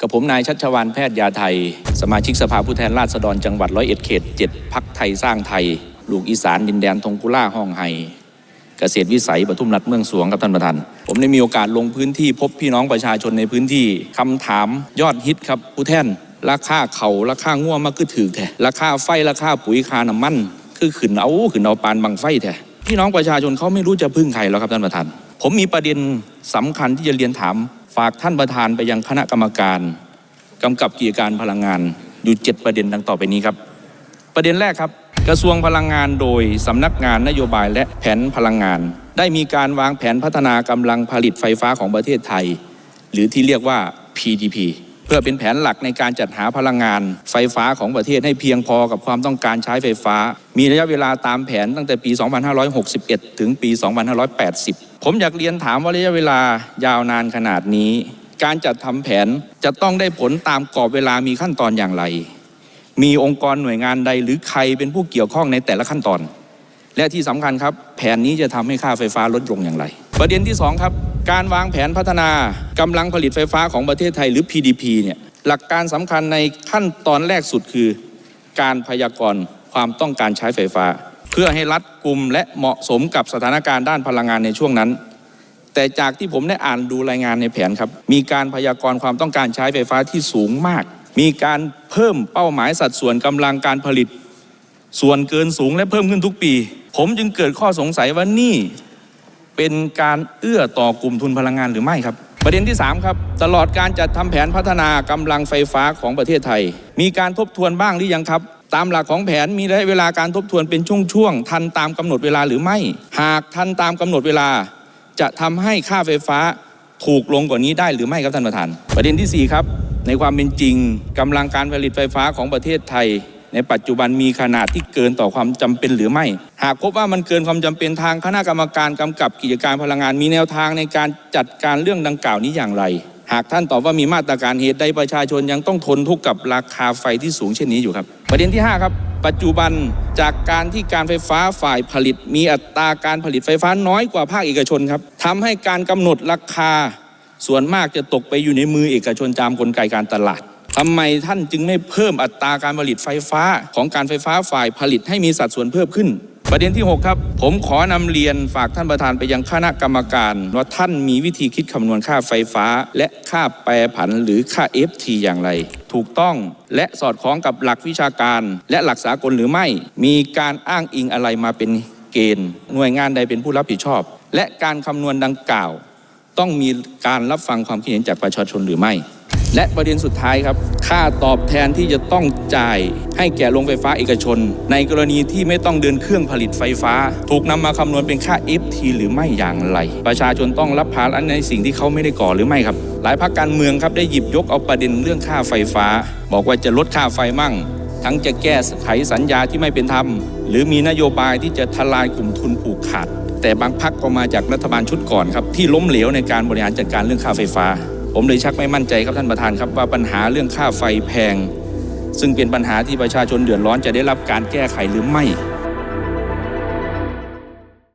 กับผมนายชัชวานแพทย์ยาไทย สมาชิกสภาผู้แทนราษฎรจังหวัดร้อยเอ็ดเขตเจ็ดพักไทยสร้างไทย ลูกอีสานดินแดนทงกุล่าห้องไฮเกษตรวิสัยปทุมรัฐเมืองสวงครับท่านประธาน ผมได้มีโอกาสลงพื้นที่พบพี่น้องประชาชนในพื้นที่คำถามยอดฮิตครับผู้แทนราคาเขาราคาง่วมากคือถือแท้ราคาไฟราคาปุ๋ยคาน้ำมัน คือขึ้นเอาขึ้นเอาปานบังไฟแท้พี่น้องประชาชนเขาไม่รู้จะพึ่งใครแล้วครับท่านประธาน ผมมีประเด็นสำคัญที่จะเรียนถาม ฝากท่านประธานไปยังคณะกรรมการกำกับกิจการพลังงานอยู่ 7 ประเด็นดังต่อไปนี้ครับ ประเด็นแรกครับ กระทรวงพลังงานโดยสำนักงานนโยบายและแผนพลังงาน ได้มีการวางแผนพัฒนากำลังผลิตไฟฟ้าของประเทศไทย หรือที่เรียกว่า PDP เพื่อเป็นแผนหลักในการจัดหาพลังงานไฟฟ้าของประเทศให้เพียงพอกับความต้องการใช้ไฟฟ้า มีระยะเวลาตามแผนตั้งแต่ปี 2561 ถึงปี 2580 ผมอยากเรียนถามว่าระยะเวลายาวนานขนาดนี้ การจัดทำแผนจะต้องได้ผลตามกรอบเวลามีขั้นตอนอย่างไร มีองค์กรหน่วยงานใดหรือใครเป็นผู้เกี่ยวข้องในแต่ละขั้นตอน และที่สำคัญครับ แผนนี้จะทำให้ค่าไฟฟ้าลดลงอย่างไร ประเด็นที่สองครับ การวางแผนพัฒนากำลังผลิตไฟฟ้าของประเทศไทยหรือ PDP เนี่ยหลักการสำคัญในขั้นตอนแรกสุดคือ การพยากรณ์ความต้องการใช้ไฟฟ้า เพื่อให้รัดกุมและเหมาะสมกับสถานการณ์ด้านพลังงานในช่วงนั้น แต่จากที่ผมได้อ่านดูรายงานในแผนครับ มีการพยากรณ์ความต้องการใช้ไฟฟ้าที่สูงมาก มีการเพิ่มเป้าหมายสัดส่วนกำลังการผลิต ส่วนเกินสูงและเพิ่มขึ้นทุกปี ผมจึงเกิดข้อสงสัยว่านี่ เป็นการเอื้อต่อกลุ่มทุนพลังงานหรือไม่ครับ ประเด็นที่ 3 ครับ ตลอดการจัดทำแผนพัฒนากำลังไฟฟ้าของประเทศไทย มีการทบทวนบ้างหรือยังครับ ตามหลักของแผนมีระยะเวลาการทบทวนเป็นช่วงๆทันตามกำหนดเวลาหรือไม่ หากทันตามกำหนดเวลา จะทำให้ค่าไฟฟ้าถูกลงกว่านี้ได้หรือไม่ครับท่านประธาน ประเด็นทีสี่4 ครับ ในความเป็นจริงกำลังการผลิตไฟฟ้าของประเทศไทย ในปัจจุบันมีขนาดที่เกินต่อความจำเป็นหรือไม่ หากพบว่ามันเกินความจำเป็นทางคณะกรรมการกำกับกิจการพลังงาน มีแนวทางในการจัดการเรื่องดังกล่าวนี้อย่างไร หากท่านตอบว่ามีมาตรการเหตุใดประชาชนยังต้องทนทุกข์กับราคาไฟที่สูงเช่นนี้อยู่ครับ ประเด็นที่ 5 ครับ ปัจจุบันจากการที่การไฟฟ้าฝ่ายผลิต มีอัตราการผลิตไฟฟ้าน้อยกว่าภาคเอกชนครับทำให้การกำหนดราคา ส่วนมากจะตกไปอยู่ในมือเอกชนตามกลไกการตลาด ทำไมท่านจึงไม่เพิ่มอัตราการผลิตไฟฟ้าของการไฟฟ้าฝ่ายผลิตให้มีสัดส่วนเพิ่มขึ้น ประเด็นที่ 6 ครับ ผมขอนำเรียนฝากท่านประธานไปยังคณะกรรมการ ว่าท่านมีวิธีคิดคำนวณค่าไฟฟ้า และค่าแปรผันหรือค่า FT อย่างไร ถูกต้องและสอดคล้องกับหลักวิชาการ และหลักสากลหรือไม่ มีการอ้างอิงอะไรมาเป็นเกณฑ์ หน่วยงานใดเป็นผู้รับผิดชอบ และการคำนวณดังกล่าว ต้องมีการรับฟังความคิดเห็นจากประชาชนหรือไม่ และประเด็นสุดท้ายครับ ค่าตอบแทนที่จะต้องจ่ายให้แก่โรงไฟฟ้าเอกชน ในกรณีที่ไม่ต้องเดินเครื่องผลิตไฟฟ้า ถูกนำมาคำนวณเป็นค่า FT หรือไม่อย่างไร ประชาชนต้องรับภาระในสิ่งที่เขาไม่ได้ก่อหรือไม่ครับ หลายพรรคการเมืองครับได้หยิบยกเอาประเด็นเรื่องค่าไฟฟ้า บอกว่าจะลดค่าไฟมั่ง ทั้งจะแก้ไขสัญญาที่ไม่เป็นธรรม หรือมีนโยบายที่จะทลายกลุ่มทุนผูกขาดแต่บางพักก็มาจากรัฐบาลชุดก่อนครับที่ล้มเหลวในการบริหารจัดการเรื่องค่าไฟฟ้า ผมเลยชักไม่มั่นใจครับท่านประธานครับว่าปัญหาเรื่องค่าไฟแพง ซึ่งเป็นปัญหาที่ประชาชนเดือดร้อนจะได้รับการแก้ไขหรือไม่